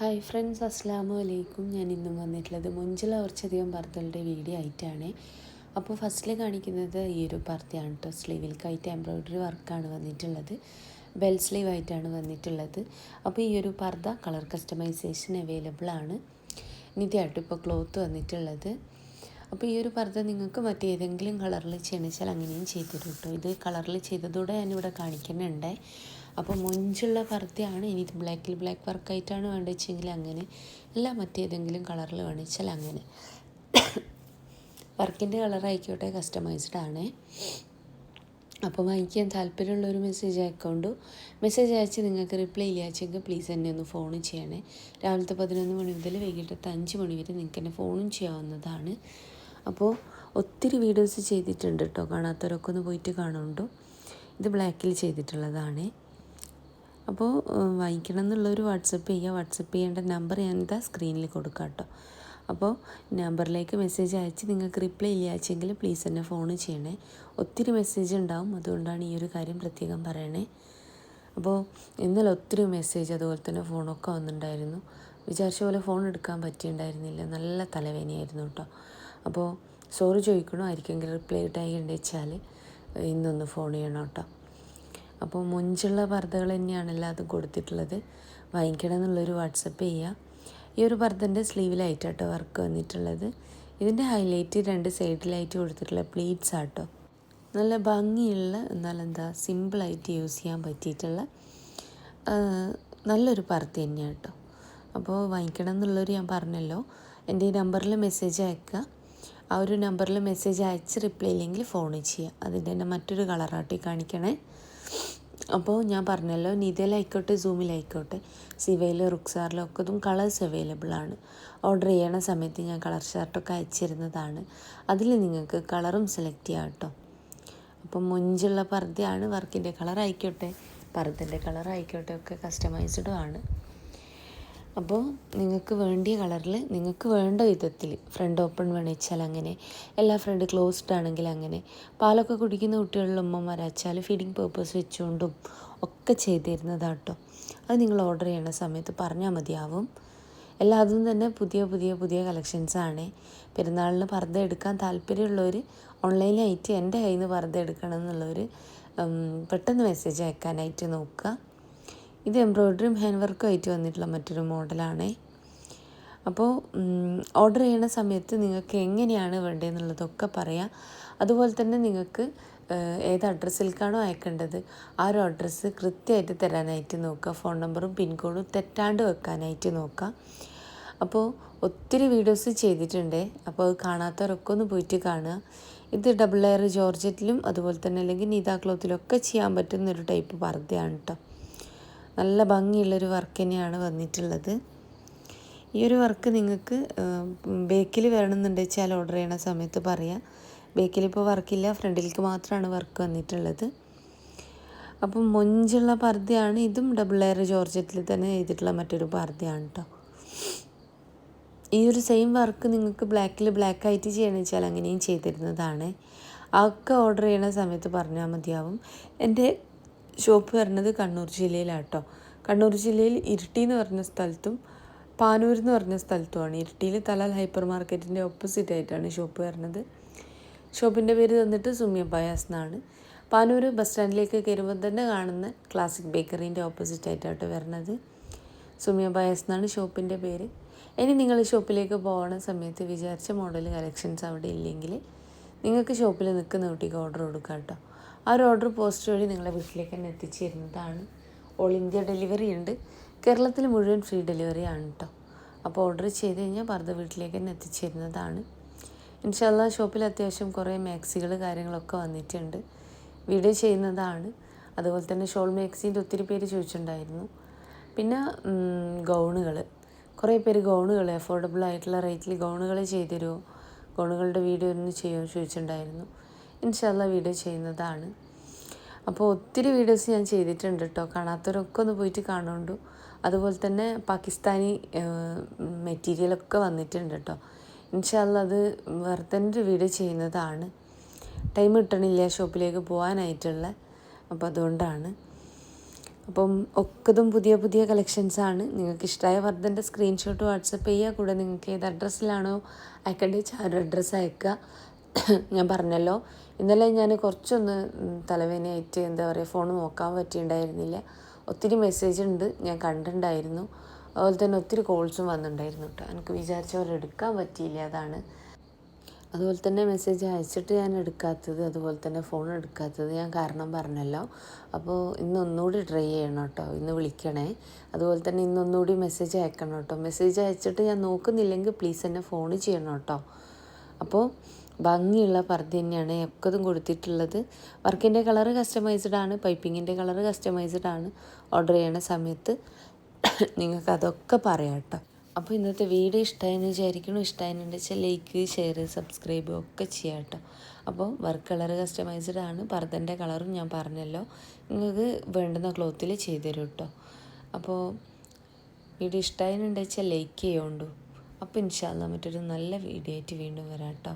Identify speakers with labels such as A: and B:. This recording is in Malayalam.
A: ഹായ് ഫ്രണ്ട്സ് അസ്സാമു അലൈക്കും ഞാൻ ഇന്നും വന്നിട്ടുള്ളത് മുഞ്ചില കുറച്ചധികം പർദ്ദകളുടെ വീഡിയോ ആയിട്ടാണ്. അപ്പോൾ ഫസ്റ്റിൽ കാണിക്കുന്നത് ഈ ഒരു പർദ്ദയാണ് കേട്ടോ സ്ലീവിൽ കൈറ്റ് എംബ്രോയ്ഡറി വർക്കാണ് വന്നിട്ടുള്ളത്. ബെൽ സ്ലീവ് ആയിട്ടാണ് വന്നിട്ടുള്ളത്. അപ്പോൾ ഈ ഒരു പർദ്ദ കളർ കസ്റ്റമൈസേഷൻ അവൈലബിൾ ആണ്. നിധിയായിട്ട് ഇപ്പോൾ ക്ലോത്ത് വന്നിട്ടുള്ളത്. അപ്പോൾ ഈ ഒരു പർദ്ദ നിങ്ങൾക്ക് മറ്റേതെങ്കിലും കളറിൽ ചെയ്യണമെച്ചാൽ അങ്ങനെയും ചെയ്തു തരും കേട്ടോ ഇത് കളറിൽ ചെയ്തതോടെ ഞാനിവിടെ കാണിക്കുന്നുണ്ട്. അപ്പോൾ മൊഞ്ചുള്ള പർദ്ദയാണ്. ഇനി ബ്ലാക്കിൽ ബ്ലാക്ക് വർക്കായിട്ടാണ് വേണ്ടിച്ചെങ്കിൽ അങ്ങനെ അല്ല മറ്റേതെങ്കിലും കളറിൽ വേണമെച്ചാൽ അങ്ങനെ. വർക്കിന്റെ കളർ ആയിക്കോട്ടെ കസ്റ്റമൈസ്ഡ് ആണ്. അപ്പോൾ വാങ്ങിക്കാൻ താല്പര്യമുള്ള ഒരു മെസ്സേജ് അയക്കൊണ്ട്. മെസ്സേജ് അയച്ച് നിങ്ങൾക്ക് റിപ്ലൈ ഇല്ലാച്ചെങ്കിൽ പ്ലീസ് എന്നെ ഒന്ന് ഫോൺ ചെയ്യണേ. രാവിലത്തെ പതിനൊന്ന് മണി മുതൽ വൈകിട്ടത്തെ അഞ്ച് മണി വരെ നിങ്ങൾക്ക് എന്നെ ഫോണും ചെയ്യാവുന്നതാണ്. അപ്പോൾ ഒത്തിരി വീഡിയോസ് ചെയ്തിട്ടുണ്ട് കേട്ടോ കാണാത്തവരൊക്കെ ഒന്ന് പോയിട്ട് കാണുന്നുണ്ടോ? ഇത് ബ്ലാക്കിൽ ചെയ്തിട്ടുള്ളതാണ്. അപ്പോൾ വാങ്ങിക്കണം എന്നുള്ളൊരു വാട്സപ്പ് ചെയ്യുക. വാട്സപ്പ് ചെയ്യേണ്ട നമ്പർ ഞാൻ ഇതാ സ്ക്രീനിൽ കൊടുക്കാം കേട്ടോ. അപ്പോൾ നമ്പറിലേക്ക് മെസ്സേജ് അയച്ച് നിങ്ങൾക്ക് റിപ്ലൈ ഇല്ലാച്ചെങ്കിൽ പ്ലീസ് എന്നെ ഫോൺ ചെയ്യണേ. ഒത്തിരി മെസ്സേജ് ഉണ്ടാവും. അതുകൊണ്ടാണ് ഈ ഒരു കാര്യം പ്രത്യേകം പറയണേ. അപ്പോൾ ഇന്നലെ ഒത്തിരി മെസ്സേജ് അതുപോലെ തന്നെ ഫോണൊക്കെ വന്നിട്ടുണ്ടായിരുന്നു. വിചാരിച്ച പോലെ ഫോൺ എടുക്കാൻ പറ്റിയിട്ടുണ്ടായിരുന്നില്ല. നല്ല തലവേദനയായിരുന്നു കേട്ടോ. അപ്പോൾ സോറി ചോദിക്കണോ? ആയിരിക്കും റിപ്ലൈ ഇട്ടായി വെച്ചാൽ ഇന്നൊന്ന് ഫോൺ ചെയ്യണം കേട്ടോ. അപ്പോൾ മുഞ്ചുള്ള പർദ്ദകൾ തന്നെയാണ് എല്ലാതും കൊടുത്തിട്ടുള്ളത്. വാങ്ങിക്കണം എന്നുള്ളൊരു വാട്സപ്പ് ചെയ്യുക ഈ ഒരു പർദ്ദന്റെ സ്ലീവിലായിട്ടാട്ടോ വർക്ക് വന്നിട്ടുള്ളത്. ഇതിന്റെ ഹൈലൈറ്റ് രണ്ട് സൈഡിലായിട്ട് കൊടുത്തിട്ടുള്ള പ്ലീറ്റ്സ് ആട്ടോ. നല്ല ഭംഗിയുള്ള എന്നാൽ എന്താ സിമ്പിളായിട്ട് യൂസ് ചെയ്യാൻ പറ്റിയിട്ടുള്ള നല്ലൊരു പർദ്ദ തന്നെയാണ് കേട്ടോ അപ്പോൾ വാങ്ങിക്കണം എന്നുള്ളൊരു ഞാൻ പറഞ്ഞല്ലോ. എന്റെ ഈ നമ്പറിൽ മെസ്സേജ് അയക്കുക. ആ ഒരു നമ്പറിൽ മെസ്സേജ് അയച്ച് റിപ്ലൈ ഇല്ലെങ്കിൽ ഫോൺ ചെയ്യുക അതിന്റെ തന്നെ മറ്റൊരു കളറാട്ടി കാണിക്കണേ. അപ്പോൾ ഞാൻ പറഞ്ഞല്ലോ നിതയിലായിക്കോട്ടെ സൂമിലായിക്കോട്ടെ സിവയിൽ റുക്സാറിലും ഒക്കെ ഇതും കളേഴ്സ് അവൈലബിൾ ആണ്. ഓർഡർ ചെയ്യണ സമയത്ത് ഞാൻ കളർ ഷർട്ടൊക്കെ അയച്ചിരുന്നതാണ്. അതിൽ നിങ്ങൾക്ക് കളറും സെലക്ട് ചെയ്യാം കേട്ടോ. അപ്പം മുഞ്ചുള്ള പർദ്ദയാണ് വർക്കിന്റെ കളർ ആയിക്കോട്ടെ പർദ്ദന്റെ കളർ ആയിക്കോട്ടെ ഒക്കെ കസ്റ്റമൈസ്ഡും ആണ്. അപ്പോൾ നിങ്ങൾക്ക് വേണ്ടിയ കളറിൽ നിങ്ങൾക്ക് വേണ്ട വിധത്തിൽ ഫ്രണ്ട് ഓപ്പൺ വേണിച്ചാൽ അങ്ങനെ എല്ലാ ഫ്രണ്ട് ക്ലോസ്ഡ് ആണെങ്കിൽ അങ്ങനെ പാലൊക്കെ കുടിക്കുന്ന കുട്ടികളിൽ ഉമ്മമാരച്ചാൽ ഫീഡിങ് പേർപ്പസ് വെച്ചുകൊണ്ടും ഒക്കെ ചെയ്തിരുന്നതാട്ടോ. അത് നിങ്ങൾ ഓർഡർ ചെയ്യുന്ന സമയത്ത് പറഞ്ഞാൽ മതിയാവും. എല്ലാതും തന്നെ പുതിയ പുതിയ പുതിയ കളക്ഷൻസാണ് പെരുന്നാളിന് പർദ്ദ എടുക്കാൻ താല്പര്യമുള്ളവർ ഓൺലൈനായിട്ട് എന്റെ കയ്യിൽ നിന്ന് പർദ്ദ എടുക്കണം എന്നുള്ളവർ പെട്ടെന്ന് മെസ്സേജ് അയക്കാനായിട്ട് നോക്കുക. ഇത് എംബ്രോയ്ഡറിയും ഹാൻഡ് വർക്കും ആയിട്ട് വന്നിട്ടുള്ള മറ്റൊരു മോഡലാണേ. അപ്പോൾ ഓർഡർ ചെയ്യുന്ന സമയത്ത് നിങ്ങൾക്ക് എങ്ങനെയാണ് വേണ്ടതെന്നുള്ളതൊക്കെ പറയാം. അതുപോലെ തന്നെ നിങ്ങൾക്ക് ഏത് അഡ്രസ്സിലേക്കാണോ അയക്കേണ്ടത് ആ ഒരു അഡ്രസ്സ് കൃത്യമായിട്ട് തരാനായിട്ട് നോക്കുക. ഫോൺ നമ്പറും പിൻകോഡും തെറ്റാണ്ട് വെക്കാനായിട്ട് നോക്കുക. അപ്പോൾ ഒത്തിരി വീഡിയോസ് ചെയ്തിട്ടുണ്ട്. അപ്പോൾ അത് കാണാത്തവരൊക്കെ ഒന്ന് പോയിട്ട് കാണുക. ഇത് ഡബിൾ ലെയർ ജോർജറ്റിലും അതുപോലെ തന്നെ അല്ലെങ്കിൽ നീതാ ക്ലോത്തിലൊക്കെ ചെയ്യാൻ പറ്റുന്ന ഒരു ടൈപ്പ് പർദ്ദയാണ് കേട്ടോ നല്ല ഭംഗിയുള്ളൊരു വർക്ക് തന്നെയാണ് വന്നിട്ടുള്ളത്. ഈ ഒരു വർക്ക് നിങ്ങൾക്ക് ബേക്കിൽ വരണമെന്നുണ്ടെന്ന് വെച്ചാൽ ഓർഡർ ചെയ്യണ സമയത്ത് പറയാം. ബേക്കിൽ ഇപ്പോൾ വർക്കില്ല ഫ്രണ്ടിലേക്ക് മാത്രമാണ് വർക്ക് വന്നിട്ടുള്ളത്. അപ്പം മൊഞ്ചുള്ള പർദ്ദയാണ് ഇതും ഡബിൾ ലെയർ ജോർജറ്റിൽ തന്നെ ചെയ്തിട്ടുള്ള മറ്റൊരു പർദ്ദയാണ് കേട്ടോ ഈ ഒരു സെയിം വർക്ക് നിങ്ങൾക്ക് ബ്ലാക്കിൽ ബ്ലാക്ക് ആയിട്ട് ചെയ്യണമെന്ന് വെച്ചാൽ അങ്ങനെയും ചെയ്തിരുന്നതാണ്. അതൊക്കെ ഓർഡർ ചെയ്യണ സമയത്ത് പറഞ്ഞാൽ മതിയാവും. എന്റെ ഷോപ്പ് വരുന്നത് കണ്ണൂർ ജില്ലയിലാട്ടോ കണ്ണൂർ ജില്ലയിൽ ഇരിട്ടി എന്ന് പറഞ്ഞ സ്ഥലത്തും പാനൂർ എന്ന് പറഞ്ഞ സ്ഥലത്തുമാണ്. ഇരിട്ടിയിൽ തലാൽ ഹൈപ്പർ മാർക്കറ്റിന്റെ ഓപ്പോസിറ്റ് ആയിട്ടാണ് ഷോപ്പ് വരുന്നത്. ഷോപ്പിന്റെ പേര് തന്നിട്ട് സുമിയ ബയാസ് എന്നാണ്. പാനൂർ ബസ് സ്റ്റാൻഡിലേക്ക് കയറുമ്പോൾ തന്നെ കാണുന്ന ക്ലാസിക് ബേക്കറീന്റെ ഓപ്പോസിറ്റ് ആയിട്ടാണ് വരുന്നത്. സുമിയ ബയാസ് എന്നാണ് ഷോപ്പിന്റെ പേര്. ഇനി നിങ്ങൾ ഷോപ്പിലേക്ക് പോകുന്ന സമയത്ത് വിചാരിച്ച മോഡൽ കളക്ഷൻസ് അവിടെ ഇല്ലെങ്കിൽ നിങ്ങൾക്ക് ഷോപ്പിൽ നിൽക്കുന്ന കുട്ടിക്ക് ഓർഡർ കൊടുക്കാം കേട്ടോ. ആ ഒരു ഓർഡർ പോസ്റ്റ് വഴി നിങ്ങളെ വീട്ടിലേക്ക് തന്നെ എത്തിച്ചു തരുന്നതാണ് ഓൾ ഇന്ത്യ ഡെലിവറി ഉണ്ട്. കേരളത്തിൽ മുഴുവൻ ഫ്രീ ഡെലിവറി ആണ് കേട്ടോ അപ്പോൾ ഓർഡർ ചെയ്ത് കഴിഞ്ഞാൽ പർദ്ദ വീട്ടിലേക്ക് തന്നെ എത്തിച്ചു തരുന്നതാണ് ഇൻഷാല്ല ഷോപ്പിൽ അത്യാവശ്യം കുറേ മാക്സികൾ കാര്യങ്ങളൊക്കെ വന്നിട്ടുണ്ട്. വീഡിയോ ചെയ്യുന്നതാണ്. അതുപോലെ തന്നെ ഷോൾ മാക്സിന്റെ ഒത്തിരി പേര് ചോദിച്ചിട്ടുണ്ടായിരുന്നു. പിന്നെ ഗൗണുകൾ കുറേ പേര് ഗൗണുകൾ അഫോർഡബിൾ ആയിട്ടുള്ള റേറ്റിൽ ഗൗണുകൾ ചെയ്തു തരുമോ ഗൗണുകളുടെ വീഡിയോ ഒന്ന് ചെയ്യുമോ ചോദിച്ചിട്ടുണ്ടായിരുന്നു. ഇൻഷാല്ല വീഡിയോ ചെയ്യുന്നതാണ്. അപ്പോൾ ഒത്തിരി വീഡിയോസ് ഞാൻ ചെയ്തിട്ടുണ്ട് കേട്ടോ കാണാത്തവരൊക്കെ ഒന്ന് പോയിട്ട് കാണുന്നുണ്ട്. അതുപോലെ തന്നെ പാകിസ്ഥാനി മെറ്റീരിയലൊക്കെ വന്നിട്ടുണ്ട് കേട്ടോ ഇൻഷാല്ല അത് വേറെ തന്നെ വീഡിയോ ചെയ്യുന്നതാണ്. ടൈം കിട്ടണില്ല ഷോപ്പിലേക്ക് പോകാനായിട്ടുള്ള അപ്പോൾ അതുകൊണ്ടാണ്. അപ്പം ഒക്കതും പുതിയ പുതിയ കളക്ഷൻസാണ് നിങ്ങൾക്ക് ഇഷ്ടമായ വർദ്ധന്റെ സ്ക്രീൻഷോട്ട് വാട്സപ്പ് ചെയ്യുക കൂടെ നിങ്ങൾക്ക് ഏത് അഡ്രസ്സിലാണോ അയക്കേണ്ടത് വെച്ചാൽ ആ ഒരു അഡ്രസ്സ് അയക്കുക. ഞാൻ പറഞ്ഞല്ലോ. ഇന്നലെ ഞാൻ കുറച്ചൊന്ന് തലവേദനയായിട്ട് എന്താ പറയുക ഫോൺ നോക്കാൻ പറ്റിയിട്ടുണ്ടായിരുന്നില്ല ഒത്തിരി മെസ്സേജ് ഉണ്ട് ഞാൻ കണ്ടിട്ടുണ്ടായിരുന്നു അതുപോലെ തന്നെ ഒത്തിരി കോൾസും വന്നിട്ടുണ്ടായിരുന്നു കേട്ടോ എനിക്ക് വിചാരിച്ചവർ എടുക്കാൻ പറ്റിയില്ല അതാണ്. അതുപോലെ തന്നെ മെസ്സേജ് അയച്ചിട്ട് ഞാൻ എടുക്കാത്തത് അതുപോലെ തന്നെ ഫോൺ എടുക്കാത്തത് ഞാൻ കാരണം പറഞ്ഞല്ലോ. അപ്പോൾ ഇന്ന് ഒന്നുകൂടി ട്രൈ ചെയ്യണം കേട്ടോ ഇന്ന് വിളിക്കണേ. അതുപോലെ തന്നെ ഇന്ന് ഒന്നുകൂടി മെസ്സേജ് അയക്കണം കേട്ടോ മെസ്സേജ് അയച്ചിട്ട് ഞാൻ നോക്കുന്നില്ലെങ്കിൽ പ്ലീസ് എന്നെ ഫോൺ ചെയ്യണം കേട്ടോ അപ്പോൾ ഭംഗിയുള്ള പർദ്ദ തന്നെയാണ് ഒക്കതും കൊടുത്തിട്ടുള്ളത്. വർക്കിന്റെ കളറ് കസ്റ്റമൈസ്ഡ് ആണ് പൈപ്പിങ്ങിന്റെ കളറ് കസ്റ്റമൈസ്ഡ് ആണ് ഓർഡർ ചെയ്യണ സമയത്ത് നിങ്ങൾക്ക് അതൊക്കെ പറയാം കേട്ടോ. അപ്പോൾ ഇന്നത്തെ വീഡിയോ ഇഷ്ടമായെന്ന് വിചാരിക്കണം ഇഷ്ടമായെന്ന് വെച്ചാൽ ലൈക്ക് ഷെയർ സബ്സ്ക്രൈബ് ഒക്കെ ചെയ്യാം കേട്ടോ. അപ്പോൾ വർക്ക് കളർ കസ്റ്റമൈസ്ഡ് ആണ് പർദ്ദന്റെ കളറും ഞാൻ പറഞ്ഞല്ലോ. നിങ്ങൾക്ക് വേണ്ടുന്ന ക്ലോത്തിൽ ചെയ്തു തരും കേട്ടോ. അപ്പോൾ വീഡിയോ ഇഷ്ടമായെന്ന് വെച്ചാൽ ലൈക്ക് ചെയ്യുകൊണ്ടു അപ്പോൾ ഇൻഷാല്ല മറ്റൊരു നല്ല വീഡിയോ ആയിട്ട് വീണ്ടും വരാം കേട്ടോ.